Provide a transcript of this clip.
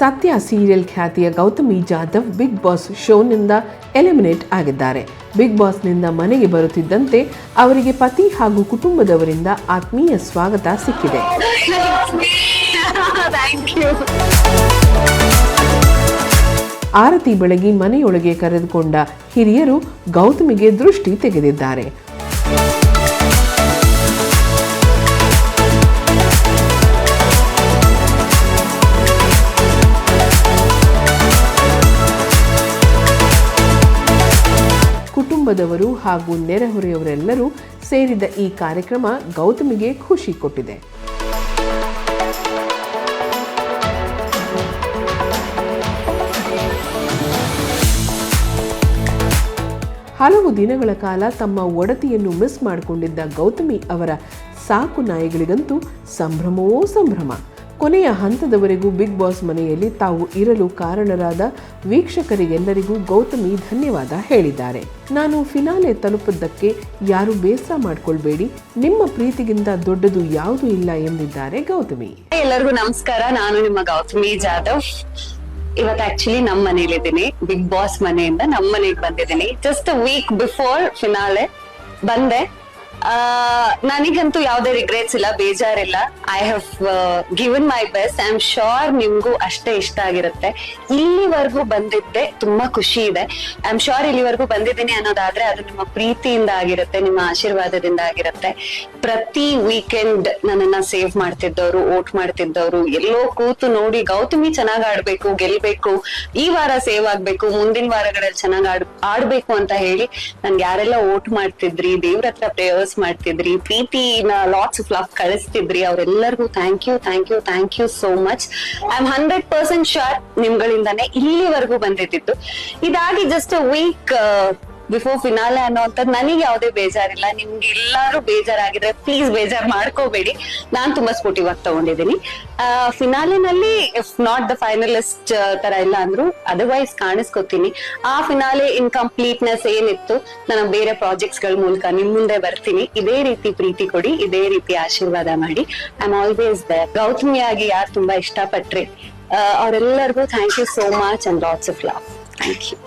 ಸತ್ಯ ಸೀರಿಯಲ್ ಖ್ಯಾತಿಯ Gautami Jadhav big boss ಶೋನಿಂದ ಎಲಿಮಿನೇಟ್ ಆಗಿದ್ದಾರೆ. ಬಿಗ್ ಬಾಸ್ನಿಂದ ಮನೆಗೆ ಬರುತ್ತಿದ್ದಂತೆ ಅವರಿಗೆ ಪತಿ ಹಾಗೂ ಕುಟುಂಬದವರಿಂದ ಆತ್ಮೀಯ ಸ್ವಾಗತ ಸಿಕ್ಕಿದೆ. ಆರತಿ ಬೆಳಗಿ ಮನೆಯೊಳಗೆ ಕರೆದುಕೊಂಡ ಹಿರಿಯರು ಗೌತಮಿಗೆ ದೃಷ್ಟಿ ತೆಗೆದಿದ್ದಾರೆ. ಕುಟುಂಬದವರು ಹಾಗೂ ನೆರೆಹೊರೆಯವರೆಲ್ಲರೂ ಸೇರಿದ ಈ ಕಾರ್ಯಕ್ರಮ ಗೌತಮಿಗೆ ಖುಷಿ ಕೊಟ್ಟಿದೆ. ಹಲವು ದಿನಗಳ ಕಾಲ ತಮ್ಮ ಒಡತಿಯನ್ನು ಮಿಸ್ ಮಾಡಿಕೊಂಡಿದ್ದ ಗೌತಮಿ ಅವರ ಸಾಕು ನಾಯಿಗಳಿಗಂತೂ ಸಂಭ್ರಮವೋ ಸಂಭ್ರಮ. ಕೊನೆಯ ಹಂತದವರೆಗೂ ಬಿಗ್ ಬಾಸ್ ಮನೆಯಲ್ಲಿ ತಾವು ಇರಲು ಕಾರಣರಾದ ವೀಕ್ಷಕರಿಗೆಲ್ಲರಿಗೂ ಗೌತಮಿ ಧನ್ಯವಾದ ಹೇಳಿದ್ದಾರೆ. ನಾನು ಫಿನಾಲೆ ತಲುಪದ್ದಕ್ಕೆ ಯಾರು ಬೇಸರ ಮಾಡ್ಕೊಳ್ಬೇಡಿ. ನಿಮ್ಮ ಪ್ರೀತಿಗಿಂತ ದೊಡ್ಡದು ಯಾವುದು ಇಲ್ಲ ಎಂದಿದ್ದಾರೆ ಗೌತಮಿ. ಎಲ್ಲರಿಗೂ ನಮಸ್ಕಾರ. ನಾನು ನಿಮ್ಮ ಗೌತಮಿ ಜಾಧವ್. ಇವತ್ತು ಆಕ್ಚುಲಿ ನಮ್ಮ ಮನೇಲಿ ಇದ್ದೀನಿ. ಬಿಗ್ ಬಾಸ್ ಮನೆಯಿಂದ ನಮ್ಮ ಮನೆಗೆ ಬಂದಿದ್ದೀನಿ. ಜಸ್ಟ್ ವೀಕ್ ಬಿಫೋರ್ ಫಿನಾಲೆ ಬಂದೆ. ನನಗಂತೂ ಯಾವ್ದೇ ರಿಗ್ರೆಟ್ಸ್ ಇಲ್ಲ, ಬೇಜಾರಿಲ್ಲ. I have given my best I am sure ನಿಮ್ಗೂ ಅಷ್ಟೇ ಇಷ್ಟ ಆಗಿರುತ್ತೆ. ಇಲ್ಲಿವರೆಗೂ ಬಂದಿದ್ದೆ, ತುಂಬಾ ಖುಷಿ ಇದೆ. ಐ ಆಮ್ ಶೋರ್ ಇಲ್ಲಿವರೆಗೂ ಬಂದಿದ್ದೀನಿ ಅನ್ನೋದಾದ್ರೆ ಅದು ನಿಮ್ಮ ಪ್ರೀತಿಯಿಂದ ಆಗಿರುತ್ತೆ, ನಿಮ್ಮ ಆಶೀರ್ವಾದದಿಂದ ಆಗಿರುತ್ತೆ. ಪ್ರತಿ ವೀಕೆಂಡ್ ನನ್ನನ್ನ ಸೇವ್ ಮಾಡ್ತಿದ್ದವರು ಓಟ್ ಮಾಡ್ತಿದ್ದವ್ರು, ಎಲ್ಲೋ ಕೂತು ನೋಡಿ ಗೌತಮಿ ಚೆನ್ನಾಗ್ ಆಡ್ಬೇಕು, ಗೆಲ್ಬೇಕು, ಈ ವಾರ ಸೇವ್ ಆಗ್ಬೇಕು, ಮುಂದಿನ ವಾರಗಳಲ್ಲಿ ಚೆನ್ನಾಗ್ ಆಡ್, ಆಡ್ಬೇಕು ಅಂತ ಹೇಳಿ ನನ್ಗೆ ಯಾರೆಲ್ಲ ಓಟ್ ಮಾಡ್ತಿದ್ರಿ, ದೇವ್ರ ಹತ್ರ ಪ್ರೇಯರ್ಸ್ ಮಾಡ್ತಿದ್ರಿ ಪ್ರೀತಿನ ಲಾಟ್ಸ್ ಆಫ್ ಲವ್ ಕಳಿಸ್ತಿದ್ರಿ, ಅವರೆಲ್ಲರಿಗೂ thank you thank you thank you so much I am hundred percent sure ನಿಮ್ಗಳಿಂದಾನೆ ಇಲ್ಲಿವರೆಗೂ ಬಂದಿದ್ದು. ಇದಾಗಿ ಜಸ್ಟ್ ವೀಕ್ ಬಿಫೋರ್ ಫಿನಾಲೆ ಅನ್ನೋಂಥದ್ದು ನನಗೆ ಯಾವುದೇ ಬೇಜಾರಿಲ್ಲ. ನಿಮ್ಗೆ ಎಲ್ಲಾರು ಬೇಜಾರಾಗಿದ್ರೆ ಪ್ಲೀಸ್ ಬೇಜಾರ್ ಮಾಡ್ಕೋಬೇಡಿ. ನಾನ್ ತುಂಬಾ ಸ್ಪೋರ್ಟಿವ್ ಆಗಿ ತಗೊಂಡಿದ್ದೀನಿ ಫಿನಾಲೆನಲ್ಲಿ ಇಫ್ ನಾಟ್ ದ ಫೈನಲಿಸ್ಟ್ ತರ ಇಲ್ಲ ಅಂದ್ರು ಅದರ್ವೈಸ್ ಕಾಣಿಸ್ಕೊತೀನಿ. ಆ ಫಿನಾಲೆ ಇನ್ಕಂಪ್ಲೀಟ್ನೆಸ್ ಏನಿತ್ತು, ನಾನು ಬೇರೆ ಪ್ರಾಜೆಕ್ಟ್ಸ್ಗಳ ಮೂಲಕ ನಿಮ್ ಮುಂದೆ ಬರ್ತೀನಿ. ಇದೇ ರೀತಿ ಪ್ರೀತಿ ಕೊಡಿ, ಇದೇ ರೀತಿ ಆಶೀರ್ವಾದ ಮಾಡಿ. ಐ ಆಮ್ ಆಲ್ವೇಸ್ ದ ಗೌತಮಿಯಾಗಿ ಯಾರು ತುಂಬಾ ಇಷ್ಟಪಟ್ರಿ ಅವರೆಲ್ಲರಿಗೂ thank you so much and lots of love thank you